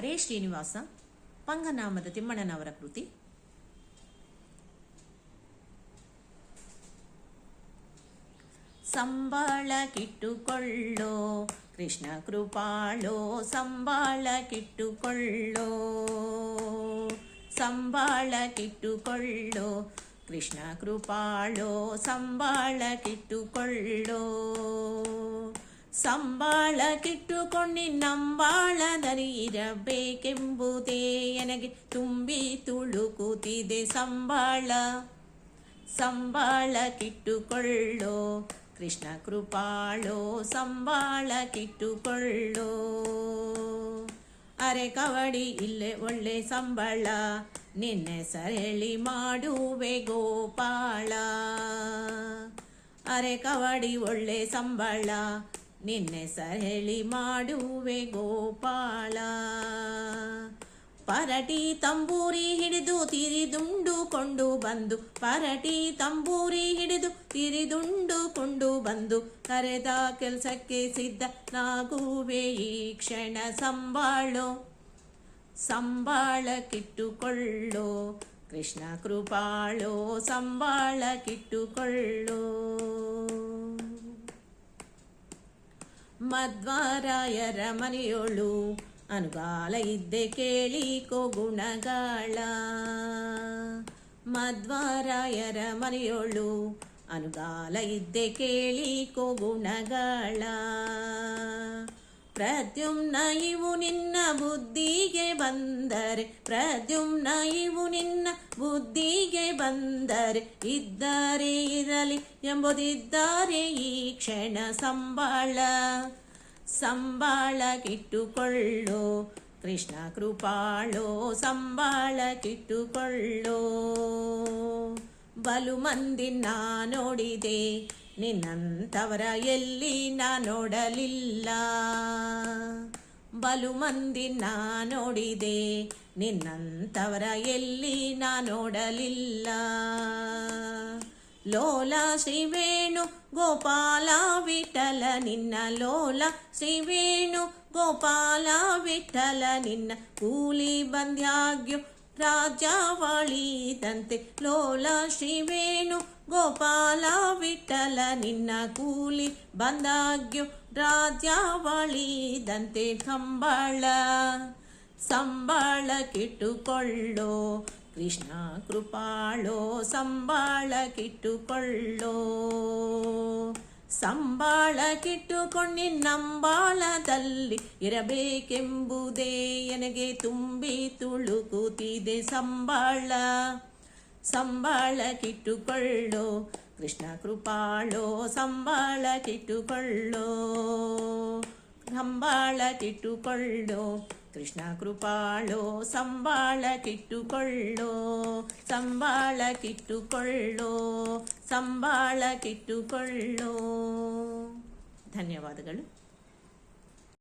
ಹರೇ ಶ್ರೀನಿವಾಸ, ಪಂಗನಾಮದ ತಿಮ್ಮಣ್ಣನವರ ಕೃತಿ. ಸಂಬಾಳ ಕಿಟ್ಟುಕೊಳ್ಳೋ, ಕೃಷ್ಣ ಕೃಪಾಳೋ, ಸಂಬಾಳ ಕಿಟ್ಟುಕೊಳ್ಳೋ ಸಂಬಾಳ ಕಿಟ್ಟುಕೊಳ್ಳೋ, ಕೃಷ್ಣ ಕೃಪಾಳೋ, ಸಂಬಾಳ ಕಿಟ್ಟುಕೊಳ್ಳೋ ಸಂಬಾಳ ಕಿಟ್ಟುಕೊಂಡಿ ನಂಬಾಳದಲ್ಲಿ ಇರಬೇಕೆಂಬುದೇ ನನಗೆ ತುಂಬಿ ತುಳುಕುತ್ತಿದೆ ಸಂಬಾಳ ಸಂಬಾಳ. ಕಿಟ್ಟುಕೊಳ್ಳೋ ಕೃಷ್ಣ ಕೃಪಾಳೋ ಸಂಬಾಳ ಕಿಟ್ಟುಕೊಳ್ಳೋ ಅರೆ ಕವಡಿ ಇಲ್ಲೇ ಒಳ್ಳೆ ಸಂಬಳ, ನಿನ್ನೆ ಸರಳಿ ಮಾಡುವೆ ಗೋಪಾಳ. ಅರೆ ಕವಡಿ ಒಳ್ಳೆ ಸಂಬಳ ನಿನ್ನೆ ಸರಳಿ ಮಾಡುವೆ ಗೋಪಾಳ ಪರಟಿ ತಂಬೂರಿ ಹಿಡಿದು ತಿರಿದುಂಡುಕೊಂಡು ಬಂದು, ಪರಟಿ ತಂಬೂರಿ ಹಿಡಿದು ತಿರಿದುಂಡುಕೊಂಡು ಬಂದು, ಕರೆದ ಕೆಲಸಕ್ಕೆ ಸಿದ್ಧ ನಾಗುವೆ ಈ ಕ್ಷಣ ಸಂಬಾಳೋ ಸಂಬಾಳ ಕಿಟ್ಟುಕೊಳ್ಳೋ ಕೃಷ್ಣ ಕೃಪಾಳೋ ಸಂಬಾಳ ಮಧ್ವಾರಾಯರ ಮನೆಯೋಳು ಅನುಗಾಲ ಇದ್ದೆ ಕೇಳಿ ಗುಣಗಾಳ ಮಧ್ವಾರಾಯರ ಮನೆಯೋಳು ಅನುಗಾಲ ಇದ್ದೆ ಕೇಳಿ ಗುಣಗಾಳ ಪ್ರದ್ಯುಮ್ನ ಇವು ನಿನ್ನ ಬುದ್ಧಿಗೆ ಬಂದರೆ ಪ್ರದ್ಯುಮ್ನ ಇವು ನಿನ್ನ ಬುದ್ಧಿಗೆ ಬಂದರೆ, ಇದ್ದರೆ ಇರಲಿ ಎಂಬುದಿದ್ದಾರೆ ಈ ಕ್ಷಣ ಸಂಬಾಳ. ಸಂಬಾಳ ಕಿಟ್ಟುಕೊಳ್ಳೋ, ಕೃಷ್ಣ ಕೃಪಾಳೋ, ಸಂಬಾಳ ಕಿಟ್ಟುಕೊಳ್ಳೋ. ಬಲು ಮಂದಿ ನಾ ನೋಡಿದೆ ನಿನ್ನಂಥವರ ಎಲ್ಲಿ ನೋಡಲಿಲ್ಲ ಬಲು ಮಂದಿ ನಾ ನೋಡಿದೆ ನಿನ್ನಂಥವರ ಎಲ್ಲಿ ನೋಡಲಿಲ್ಲ ಲೋಲ ಶ್ರೀವೇಣು ಗೋಪಾಲ ವಿಠಲ ನಿನ್ನ ಲೋಲ ಶ್ರೀವೇಣು ಗೋಪಾಲ ವಿಠಲ ನಿನ್ನ ಕೂಲಿ ಬಂದ್ಯಾಗ್ಯೋ ರಾಜಾವಳಿದಂತೆ ಲೋಲ ಶ್ರೀವೇಣು ಗೋಪಾಲ ವಿಠಲ ನಿನ್ನ ಕೂಲಿ ಬಂದಾಗ್ಯೋ ರಾಜ್ಯಾವಳಿದಂತೆ ಕಂಬಳ ಸಂಬಾಳ ಕಿಟ್ಟುಕೊಳ್ಳೋ ಕೃಷ್ಣ ಕೃಪಾಳೋ, ಸಂಬಾಳ ಕಿಟ್ಟುಕೊಳ್ಳೋ. ಸಂಬಾಳ ಕಿಟ್ಟುಕೊಂಡಿ ನಂಬಾಳದಲ್ಲಿ ಇರಬೇಕೆಂಬುದೇ ನನಗೆ ತುಂಬಿ ತುಳುಕುತ್ತಿದೆ ಸಂಬಾಳ. ಸಂಬಾಳ ಕಿಟ್ಟುಕೊಳ್ಳೋ ಕೃಷ್ಣ ಕೃಪಾಳೋ ಸಂಬಾಳ ಕಿಟ್ಟುಕೊಳ್ಳೋ ಸಂಬಾಳ ಕಿಟ್ಟುಕೊಳ್ಳೋ ಕೃಷ್ಣ ಕೃಪಾಳೋ ಸಂಬಾಳ ಕಿಟ್ಟುಕೊಳ್ಳೋ ಸಂಬಾಳ ಕಿಟ್ಟುಕೊಳ್ಳೋ ಸಂಬಾಳ ಕಿಟ್ಟುಕೊಳ್ಳೋ ಧನ್ಯವಾದಗಳು.